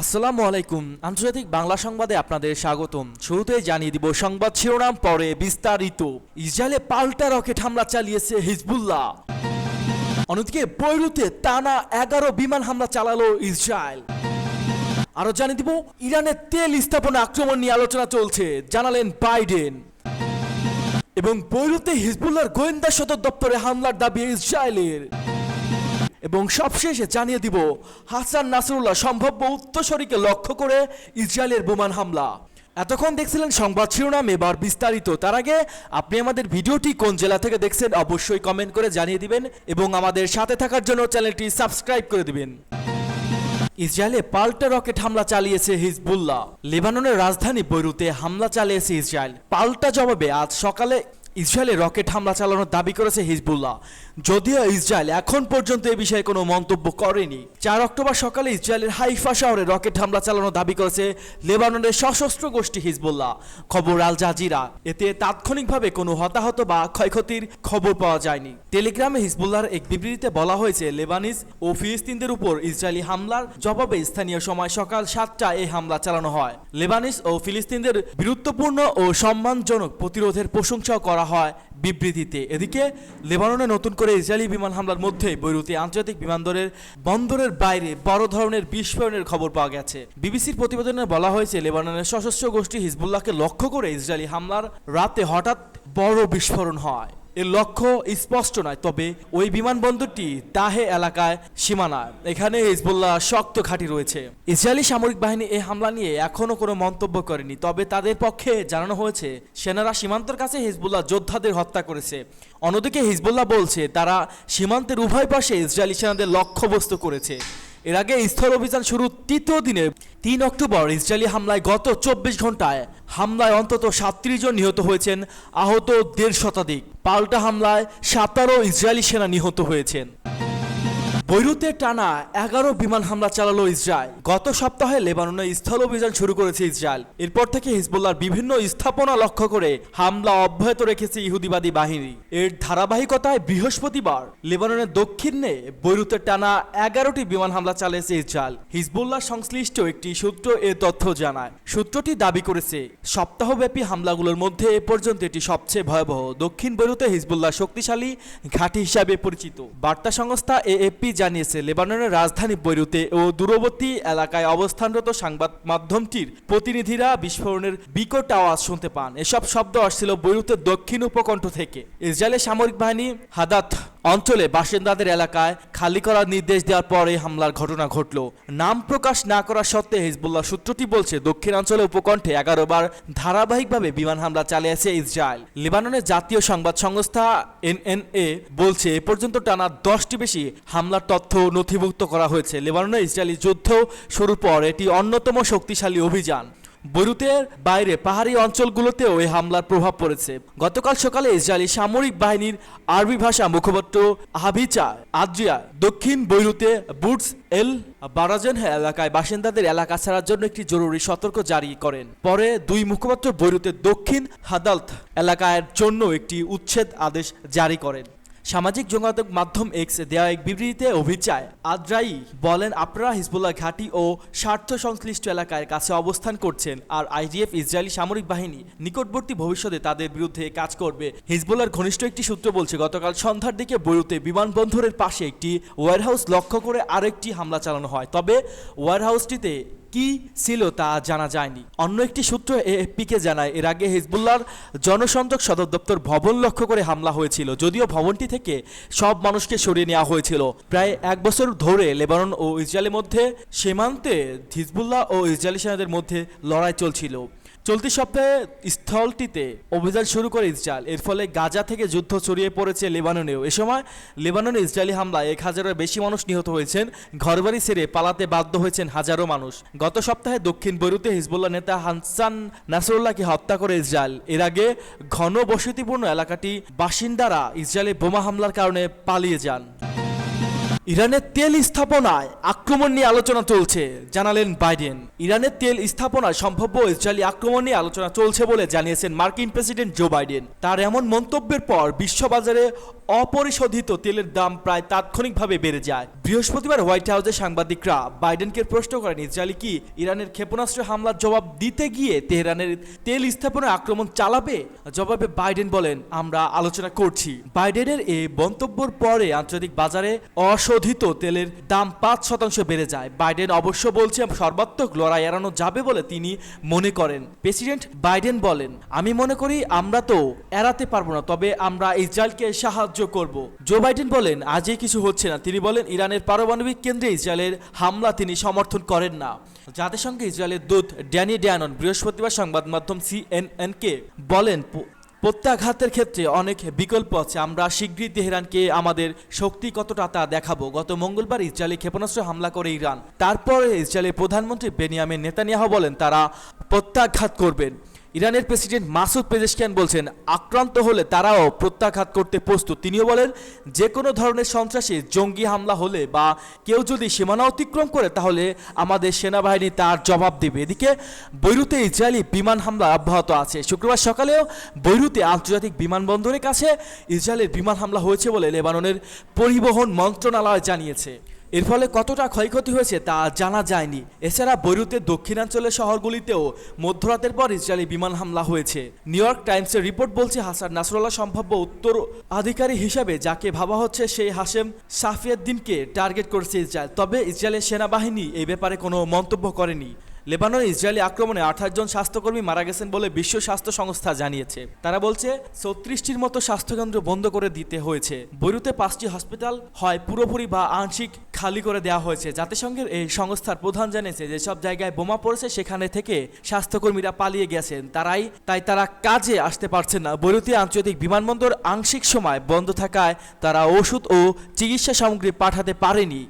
আসসালামু আলাইকুম। আন্তর্জাতিক বাংলা সংবাদে আপনাদের স্বাগতম। শুরুতে জানিয়ে দিব সংবাদ শিরোনাম, পরে বিস্তারিত। ইসরায়েলে পাল্টা রকেট হামলা চালিয়েছে হিজবুল্লাহ। অন্যদিকে বৈরুতে টানা এগারো বিমান হামলা চালালো ইসরায়েল। আরও জানিয়ে দিব, ইরানের তেল স্থাপনা আক্রমণ নিয়ে আলোচনা চলছে, জানালেন বাইডেন। এবং বৈরুতে হিজবুল্লাহর গোয়েন্দা সদর দপ্তরে হামলার দাবি ইসরায়েলের। এবং সবশেষে জানিয়ে দিব, হাসান নাসরুল্লাহ সম্ভাব্য উত্তরসরীকে লক্ষ্য করে ইসরায়েলের বোমান হামলা। এতক্ষণ দেখছিলেন সংবাদ শিরোনাম, এবার বিস্তারিত। তার আগে আপনি আমাদের ভিডিওটি কোন জেলা থেকে দেখছেন অবশ্যই কমেন্ট করে জানিয়ে দিবেন এবং আমাদের সাথে থাকার জন্য চ্যানেলটি সাবস্ক্রাইব করে দিবেন। ইসরায়েলে পাল্টা রকেট হামলা চালিয়েছে হিজবুল্লাহ। লেবাননের রাজধানী বৈরুতে হামলা চালিয়েছে ইসরায়েল। পাল্টা জবাবে আজ সকালে ইসরায়েলে রকেট হামলা চালানোর দাবি করেছে হিজবুল্লাহ। যদিও ইসরায়েল এখন পর্যন্ত এ বিষয়ে কোনো মন্তব্য করেনি। চার অক্টোবর সকালে ইসরায়েলের হাইফা শহরে রকেট হামলা চালানোর দাবি করেছে লেবাননের সশস্ত্র গোষ্ঠী হিজবুল্লাহ। খবর আল জাজিরা। এতে তাৎক্ষণিকভাবে কোনো হতাহত বা ক্ষয়ক্ষতির খবর পাওয়া যায়নি। টেলিগ্রামে হিজবুল্লাহর এক বিবৃতিতে বলা হয়েছে, লেবানিজ ও ফিলিস্তিনদের উপর ইসরায়েলি হামলার জবাবে স্থানীয় সময় সকাল সাতটায় এই হামলা চালানো হয়। লেবানিজ ও ফিলিস্তিনদের বীরত্বপূর্ণ ও সম্মানজনক প্রতিরোধের প্রশংসাও করা হয় বিবৃতিতে। এদিকে লেবাননে নতুন করে ইসরায়েলি বিমান হামলার মধ্যে বৈরুতে আন্তর্জাতিক বিমানবন্দরের বন্দরের বাইরে বড় ধরনের বিস্ফোরণের খবর পাওয়া গেছে। বিবিসির প্রতিবেদনে বলা হয়েছে, লেবাননের সশস্ত্র গোষ্ঠী হিজবুল্লাহকে লক্ষ্য করে ইসরায়েলি হামলার রাতে হঠাৎ বড় বিস্ফোরণ হয়। এর লক্ষ্য স্পষ্ট নয়, তবে ওই বিমানবন্দরটি দাহে এলাকায় সীমানায় এখানে হিজবুল্লাহ শক্ত ঘাঁটি রয়েছে। ইসরায়েলি সামরিক বাহিনী এই হামলা নিয়ে এখনও কোনো মন্তব্য করেনি, তবে তাদের পক্ষে জানানো হয়েছে, সেনারা সীমান্তের কাছে হিজবুল্লাহ যোদ্ধাদের হত্যা করেছে। অন্যদিকে হিজবুল্লাহ বলছে, তারা সীমান্তের উভয় পাশে ইসরায়েলি সেনাদের লক্ষ্যবস্তু করেছে। এর আগে স্থল অভিযান শুরু তৃতীয় দিনে তিন অক্টোবর ইসরায়েলি হামলায় গত চব্বিশ ঘন্টায় হামলায় অন্তত সাতত্রিশ জন নিহত হয়েছেন, আহত দেড় শতাধিক। পাল্টা হামলায় সাতারো ইসরায়েলি সেনা নিহত হয়েছেন। বৈরুতে টানা এগারো বিমান হামলা চালালো ইসরায়েল। গত সপ্তাহে লেবাননে স্থল অভিযান শুরু করেছে ইসরায়েল। এরপর থেকে হিজবুল্লাহর বিভিন্ন স্থাপনা লক্ষ্য করে হামলা অব্যাহত রেখেছে ইহুদিবাদী বাহিনী। এর ধারাবাহিকতায় বৃহস্পতিবার লেবাননের দক্ষিণে বৈরুতে টানা এগারোটি বিমান হামলা চালিয়েছে ইসরায়েল। হিজবুল্লাহ সংশ্লিষ্ট একটি সূত্র এ তথ্য জানায়। সূত্রটি দাবি করেছে, সপ্তাহব্যাপী হামলাগুলোর মধ্যে এ পর্যন্ত এটি সবচেয়ে ভয়াবহ। দক্ষিণ বৈরুতে হিজবুল্লাহ শক্তিশালী ঘাঁটি হিসাবে পরিচিত। বার্তা সংস্থা এএপি জানিয়েছে, লেবাননের রাজধানী বৈরুতে ও দূরবর্তী এলাকায় অবস্থানরত সংবাদ মাধ্যমটির প্রতিনিধিরা বিস্ফোরণের বিকট আওয়াজ শুনতে পান। এসব শব্দ আসছিল বৈরুতের দক্ষিণ উপকণ্ঠ থেকে। ইসরায়েলের সামরিক বাহিনী হাদাত অঞ্চলে বাসিন্দাদের এলাকায় খালি করার নির্দেশ দেওয়ার পরে হামলার ঘটনা ঘটল। নাম প্রকাশ না করা সত্ত্বে হিজবুল্লাহ সূত্রটি বলছে, দক্ষিণাঞ্চলে উপকণ্ঠে এগারো বার ধারাবাহিকভাবে বিমান হামলা চালিয়েছে ইসরায়েল। লেবাননের জাতীয় সংবাদ সংস্থা এনএনএ বলছে, এ পর্যন্ত টানা দশটি বেশি হামলার তথ্য নথিভুক্ত করা হয়েছে। লেবাননে ইসরায়েলি যুদ্ধ শুরুর পর এটি অন্যতম শক্তিশালী অভিযান। বৈরুতের বাইরে পাহাড়ি অঞ্চলগুলোতেও এই হামলার প্রভাব পড়েছে। গতকাল সকালে ইসরায়েলি সামরিক বাহিনীর আরবি ভাষা মুখপাত্র হাবিচা আদ্রিয়া দক্ষিণ বৈরুতে বুটস এল বারাজেন এলাকায় বাসিন্দাদের এলাকা ছাড়ার জন্য একটি জরুরি সতর্ক জারি করেন। পরে দুই মুখপাত্র বৈরুতের দক্ষিণ হাদালত এলাকার জন্য একটি উচ্ছেদ আদেশ জারি করেন। সামাজিক যোগাযোগ মাধ্যম এক্স দেয়া এক বিবৃতিতে অভিচায় আদ্রাই বলেন, আপনারা হিজবুল্লাহ ঘাঁটি ও স্বার্থ সংশ্লিষ্ট এলাকার কাছে অবস্থান করছেন আর আইডিএফ ইসরায়েলি সামরিক বাহিনী নিকটবর্তী ভবিষ্যতে তাদের বিরুদ্ধে কাজ করবে। হিজবুল্লাহর ঘনিষ্ঠ একটি সূত্র বলছে, গতকাল সন্ধ্যার দিকে বৈরুতে বিমানবন্দরের পাশে একটি ওয়ারহাউস লক্ষ্য করে আরেকটি হামলা চালানো হয়। তবে ওয়ারহাউসটিতে কি ছিল তা জানা যায়নি। অন্য একটি সূত্র এএফপিকে জানায়, এর আগে হিজবুল্লাহর জনসংযোগ সদর দপ্তর ভবন লক্ষ্য করে হামলা হয়েছিল, যদিও ভবনটি থেকে সব মানুষকে সরিয়ে নেওয়া হয়েছিল। প্রায় এক বছর ধরে লেবানন ও ইসরায়েলের মধ্যে সীমান্তে হিজবুল্লাহ ও ইসরায়েলি সেনাদের মধ্যে লড়াই চলছিল। চলতি সপ্তাহে স্থলটিতে অভিযান শুরু করে ইসরায়েল। এর ফলে গাজা থেকে যুদ্ধ ছড়িয়ে পড়েছে লেবাননেও। এ সময় লেবাননে ইসরায়েলি হামলায় এক হাজারের বেশি মানুষ নিহত হয়েছেন। ঘরবাড়ি ছেড়ে পালাতে বাধ্য হয়েছেন হাজারো মানুষ। গত সপ্তাহে দক্ষিণ বৈরুতে হিজবুল্লাহ নেতা হানসান নাসরুল্লাহকে হত্যা করে ইসরায়েল। এর আগে ঘন বসতিপূর্ণ এলাকাটি বাসিন্দারা ইসরায়েলে বোমা হামলার কারণে পালিয়ে যান। ইরানের তেল স্থাপনায় আক্রমণ নিয়ে আলোচনা চলছে, জানালেন বাইডেন। ইরানের তেল স্থাপনায় সম্ভাব্য ইসরায়েলি আক্রমণ নিয়ে আলোচনা চলছে বলে জানিয়েছেন মার্কিন প্রেসিডেন্ট জো বাইডেন। তার এমন মন্তব্যের পর বিশ্ববাজারে অপরিশোধিত তেলের দাম প্রায় তাৎক্ষণিকভাবে বেড়ে যায়। বৃহস্পতিবার হোয়াইট হাউসে সাংবাদিকরা বাইডেনকে প্রশ্ন করেন, ইসরায়েলি কি ইরানের ক্ষেপণাস্ত্র হামলার জবাব দিতে গিয়ে তেহরানের তেল স্থাপনায় আক্রমণ চালাবে? জবাবে বাইডেন বলেন, আমরা আলোচনা করছি। বাইডেনের এই মন্তব্যের পরে আন্তর্জাতিক বাজারে অশোধিত তেলের দাম পাঁচ শতাংশ বেড়ে যায়। বাইডেন অবশ্য বলছে সর্বাত্মক লড়াই এড়ানো যাবে বলে তিনি মনে করেন। প্রেসিডেন্ট বাইডেন বলেন, আমি মনে করি আমরা তো এড়াতে পারব না, তবে আমরা ইসরায়েলকে সাহায্য করব। জো বাইডেন বলেন, আজই কিছু হচ্ছে না। তিনি বলেন ইরানের পারমাণবিক কেন্দ্রে ইসরায়েলের হামলা তিনি সমর্থন করেন না। জাতিসংঘে ইসরায়েলের দূত ড্যানি ড্যানন বৃহস্পতিবার সংবাদ মাধ্যম সিএনএনকে বলেন প্রত্যাঘাতের ক্ষেত্রে অনেক বিকল্প আছে। আমরা শীঘ্রই তেহরানকে আমাদের শক্তি কতটা তা দেখাবো। গত মঙ্গলবার ইসরায়েলি ক্ষেপণাস্ত্র হামলা করে ইরান। তারপরে ইসরায়েলের প্রধানমন্ত্রী বেনিয়ামের নেতানিয়াহু বলেন, তারা প্রত্যাঘাত করবেন। ইরানের প্রেসিডেন্ট মাসুদ পেজেশকিয়ান বলছেন, আক্রান্ত হলে তারাও প্রত্যাঘাত করতে প্রস্তুত। তিনিও বলেন যে কোনো ধরনের সন্ত্রাসী জঙ্গি হামলা হলে বা কেউ যদি সীমানা অতিক্রম করে, তাহলে আমাদের সেনাবাহিনী তার জবাব দেবে। এদিকে, বৈরুতে ইসরায়েলি বিমান হামলা অব্যাহত আছে। শুক্রবার সকালেও বৈরুতে আন্তর্জাতিক বিমানবন্দরের কাছে ইসরায়েলের বিমান হামলা হয়েছে বলে লেবাননের পরিবহন মন্ত্রণালয় জানিয়েছে। এর ফলে কতটা ক্ষয়ক্ষতি হয়েছে তা জানা যায়নি। এছাড়া বৈরুতের দক্ষিণাঞ্চলের শহরগুলিতেও মধ্যরাতের পর ইসরায়েলি বিমান হামলা হয়েছে। নিউ ইয়র্ক টাইমসের রিপোর্ট বলছে, হাসান নাসরুল্লাহ সম্ভাব্য উত্তর আধিকারী হিসাবে যাকে ভাবা হচ্ছে সেই হাসেম সাফিয়াদ্দিনকে টার্গেট করেছে ইসরায়েল। তবে ইসরায়েলের সেনাবাহিনী এই ব্যাপারে কোনো মন্তব্য করেনি। লেবাননে ইসরায়েলি আক্রমণে আঠাশ জন স্বাস্থ্যকর্মী মারা গেছেন বলে বিশ্ব স্বাস্থ্য সংস্থা জানিয়েছে। তারা বলছে, ছত্রিশটির মতো স্বাস্থ্যকেন্দ্র বন্ধ করে দিতে হয়েছে। বৈরুতে পাঁচটি হসপিটাল হয় পুরোপুরি বা আংশিক খালি করে দেওয়া হয়েছে। জাতিসংঘের এই সংস্থার প্রধান জানিয়েছে যেসব জায়গায় বোমা পড়েছে, সেখানে থেকে স্বাস্থ্যকর্মীরা পালিয়ে গেছেন। তারাই, তাই তারা কাজে আসতে পারছেন না। বৈরুতি আন্তর্জাতিক বিমানবন্দর আংশিক সময় বন্ধ থাকায় তারা ওষুধ ও চিকিৎসা সামগ্রী পাঠাতে পারেনি।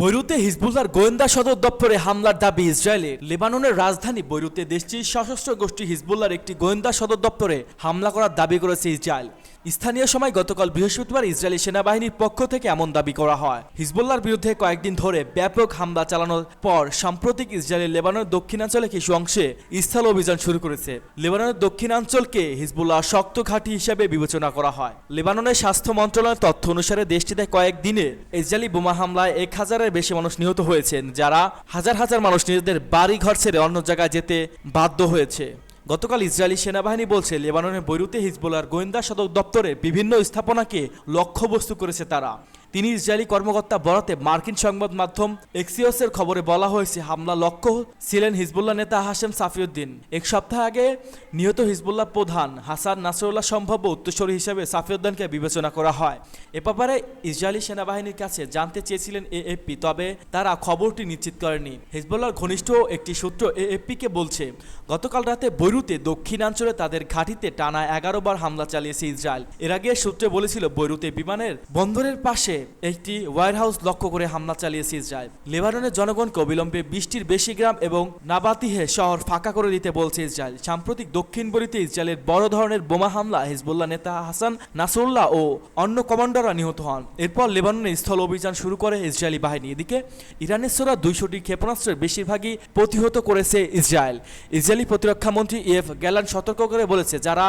বৈরুতে হিজবুল্লার গোয়েন্দা সদর দপ্তরে হামলার দাবি ইসরায়েলের। লেবাননের রাজধানী বৈরুতে দেশটির সশস্ত্র গোষ্ঠী হিজবুল্লার একটি গোয়েন্দা সদর দপ্তরে হামলা করার দাবি করেছে ইসরায়েল। স্থানীয় সময় গতকাল বৃহস্পতিবার ইসরায়েলি সেনাবাহিনীর পক্ষ থেকে এমন দাবি করা হয়। হিজবুল্লার বিরুদ্ধে কয়েকদিন ধরে ব্যাপক হামলা চালানোর পর সাম্প্রতিক ইসরায়েলের লেবাননের দক্ষিণাঞ্চলে কিছু অংশে স্থল অভিযান শুরু করেছে। লেবাননের দক্ষিণাঞ্চলকে হিজবুল্লাহ শক্ত ঘাঁটি হিসেবে বিবেচনা করা হয়। লেবাননের স্বাস্থ্য মন্ত্রণালয়ের তথ্য অনুসারে দেশটিতে কয়েকদিনে ইসরায়েলি বোমা হামলায় এক হাজারের বেশি মানুষ নিহত হয়েছেন, যারা হাজার হাজার মানুষ নিজেদের বাড়ি ঘর ছেড়ে অন্য জায়গায় যেতে বাধ্য হয়েছে। গতকাল ইসরায়েলি সেনাবাহিনী বলছে, লেবাননের বৈরুতে হিজবুলার গোয়েন্দা সদর দপ্তরে বিভিন্ন স্থাপনাকে লক্ষ্যবস্তু করেছে তারা। তিনি ইসরায়েলি কর্মকর্তা বরাতে মার্কিন সংবাদ মাধ্যম এক্সিওসের খবরে বলা হয়েছে, হামলা লক্ষ্য ছিলেন হিজবুল্লাহ নেতা হাশেম সাফিউদ্দিন। এক সপ্তাহ আগে নিহত হিজবুল্লাহ প্রধান হাসান নাসরুল্লাহ সম্ভাব্য উত্তরসূরি হিসেবে সাফিউদ্দিনকে বিবেচনা করা হয়। এ ব্যাপারে ইসরায়েলি সেনাবাহিনীর কাছে জানতে চেয়েছিলেন এএফপি, তবে তারা খবরটি নিশ্চিত করেনি। হিজবুল্লাহর ঘনিষ্ঠ একটি সূত্র এএফপিকে বলছে, গতকাল রাতে বৈরুতে দক্ষিণাঞ্চলে তাদের ঘাঁটিতে টানা এগারো বার হামলা চালিয়েছে ইসরায়েল। এর আগে সূত্রে বলেছিল, বৈরুতে বিমানের বন্দরের পাশে একটি ওয়ারহাউস লক্ষ্য করে হামলা চালিয়েছে ইসরায়েল। লেবাননের জনগণকে অবিলম্বে বৃষ্টির বেশি গ্রাম এবং নাবাতিহে শহর ফাঁকা করে দিতে বলছে ইসরায়েল। সাম্প্রতিক দক্ষিণ বরিতে ইসরায়েলের বড় ধরনের বোমা হামলা হিজবুল্লাহ নেতা হাসান নাসরুল্লাহ ও অন্য কমান্ডাররা নিহত হন। এরপর লেবাননের স্থল অভিযান শুরু করে ইসরায়েলি বাহিনী। এদিকে ইরানের সোরা দুইশোটি ক্ষেপণাস্ত্রের বেশিরভাগই প্রতিহত করেছে ইসরায়েল। ইসরায়েলি প্রতিরক্ষা মন্ত্রী এফ গ্যালান সতর্ক করে বলেছে, যারা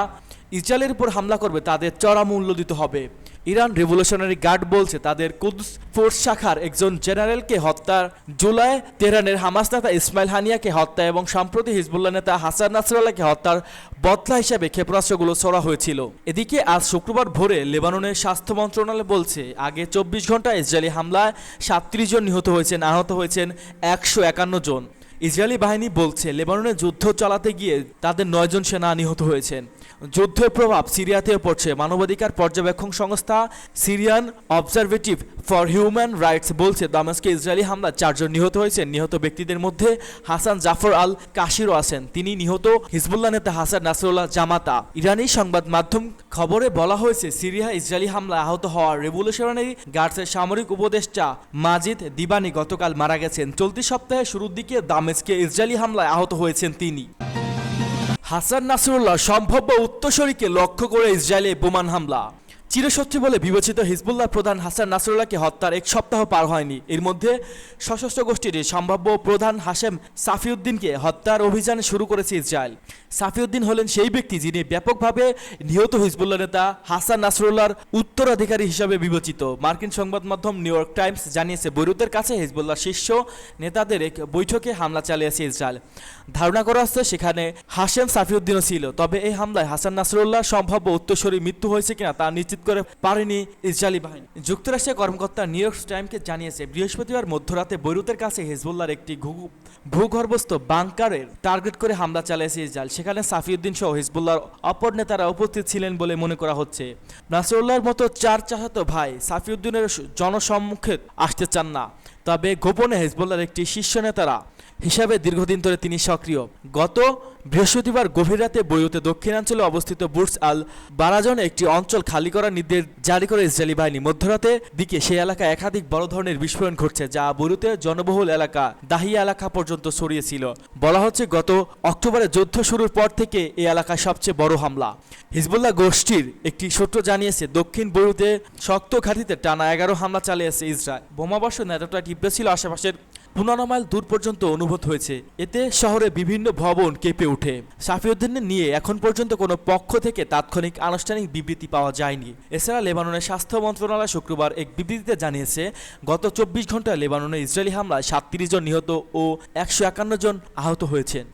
ইসরায়েলের উপর হামলা করবে, তাদের চড়া মূল্য দিতে হবে। ইরান রেভলিউশনারি গার্ড বলছে তাদের কুদস ফোর্স শাখার একজন জেনারেলকে হত্যার জুলাই তেহরানের হামাস নেতা ইসমাইল হানিয়াকে হত্যা এবং সম্প্রতি হিজবুল্লাহ নেতা হাসান নাসরাল্লাহকে হত্যার বদলা হিসাবে ক্ষেপণাস্ত্রগুলো ছড়া হয়েছিল। এদিকে আজ শুক্রবার ভোরে লেবাননের স্বাস্থ্য মন্ত্রণালয় বলছে, আগে চব্বিশ ঘণ্টা ইসরায়েলি হামলায় সাতত্রিশ জন নিহত হয়েছেন, আহত হয়েছেন একশো একান্ন জন। ইসরায়েলি বাহিনী বলছে লেবাননে যুদ্ধ চালাতে গিয়ে তাদের নয়জন সেনা নিহত হয়েছেন। যুদ্ধের প্রভাব সিরিয়াতেও পড়ছে। মানবাধিকার পর্যবেক্ষণ সংস্থা Syrian Observative for Human Rights বলছে, দামাস্কে ইসরায়েলি হামলা চারজন নিহত হয়েছেন। নিহত ব্যক্তিদের মধ্যে হাসান জাফর আল কাশিরও আছেন। তিনি নিহত হিজবুল্লাহ নেতা হাসান নাসরুল্লাহ জামাতা। ইরানি সংবাদ মাধ্যম খবরে বলা হয়েছে সিরিয়া ইসরায়েলি হামলায় আহত হওয়া রেভলিউশনারি গার্ডসের সামরিক উপদেষ্টা মাজিদ দিবানি গতকাল মারা গেছেন। চলতি সপ্তাহে শুরুর দিকে দামেস্কে ইসরায়েলি হামলায় আহত হয়েছেন তিনি। হাসান নাসরুল্লাহ সম্ভাব্য উত্তরসূরিকে লক্ষ্য করে ইসরায়েলে বোমান হামলা। চিরশত্রু বলে বিবেচিত হিজবুল্লাহ প্রধান হাসান নাসরুল্লাহকে হত্যার এক সপ্তাহ পার হয়নি। এর মধ্যে সশস্ত্র গোষ্ঠীর সম্ভাব্য প্রধান হাশেম সাফিউদ্দিনকে হত্যার অভিযান শুরু করেছে ইসরায়েল। সাফিউদ্দিন হলেন সেই ব্যক্তি যিনি ব্যাপকভাবে নিহত হিজবুল্লাহ নেতা হাসান নাসরুল্লাহর উত্তরাধিকারী হিসাবে বিবেচিত। মার্কিন সংবাদ মাধ্যম নিউ ইয়র্ক টাইমস জানিয়েছে, বৈরুতের কাছে হিজবুল্লাহ শীর্ষ নেতাদের এক বৈঠকে হামলা চালিয়েছে ইসরায়েল। ধারণা করা হচ্ছে সেখানে হাসেম সাফিউদ্দিনও ছিল, তবে এই হামলায় হাসান নাসরুল্লাহ সম্ভাব্য উত্তরসূরি মৃত্যু হয়েছে কিনা তা নিশ্চিত করে পারেনি ইসরায়েলি বাহিনী। যুক্তরাষ্ট্রের কর্মকর্তা নিউ ইয়র্ক টাইমকে জানিয়েছে, বৃহস্পতিবার মধ্যরাতে বৈরুতের কাছে হিজবুল্লাহর একটি ভূগর্ভস্থ বাংকারের টার্গেট করে হামলা চালিয়েছে ইসরায়েল। সেখানে সাফিউদ্দিন সহ হিজবুল্লাহর অপর নেতারা উপস্থিত ছিলেন বলে মনে করা হচ্ছে। নাসরুল্লাহর মতো চার চাচাতো ভাই সাফিউদ্দিনের জনসম্মুখে আসতে চান না। তবে গোপনে হেজবুল্লাহর একটি শীর্ষ নেতারা হিসাবে দীর্ঘদিন ধরে তিনি সক্রিয়। গত বৃহস্পতিবার গভীর রাতে বৈরুতে দক্ষিণাঞ্চলে অবস্থিত বুর্স আল বারাজন একটি অঞ্চল খালি করার নির্দেশ জারি করে ইসরায়েলি বাহিনী। মধ্যরাতে দিকে সেই এলাকায় একাধিক বড় ধরনের বিস্ফোরণ ঘটছে, যা বৈরুতে জনবহুল এলাকা দাহিয়া এলাকা পর্যন্ত ছড়িয়েছিল। বলা হচ্ছে, গত অক্টোবরে যুদ্ধ শুরুর পর থেকে এই এলাকায় সবচেয়ে বড় হামলা। হিজবুল্লাহ গোষ্ঠীর একটি সূত্র জানিয়েছে, দক্ষিণ বৈরুতে শক্ত ঘাঁটিতে টানা এগারো হামলা চালিয়েছে ইসরায়েল। বোমাবর্ষণ এতটা তীব্র ছিল, আশেপাশের পনেরো মাইল দূর পর্যন্ত অনুভূত হয়েছে। এতে শহরে বিভিন্ন ভবন কেঁপে ওঠে। সাফিউদ্দিনের নিয়ে এখন পর্যন্ত কোনো পক্ষ থেকে তাৎক্ষণিক আনুষ্ঠানিক বিবৃতি পাওয়া যায়নি। এছাড়া লেবাননের স্বাস্থ্য মন্ত্রণালয় শুক্রবার এক বিবৃতিতে জানিয়েছে, গত চব্বিশ ঘন্টায় লেবাননের ইসরায়েলি হামলায় সাতত্রিশ জন নিহত ও একশো একান্ন জন আহত হয়েছেন।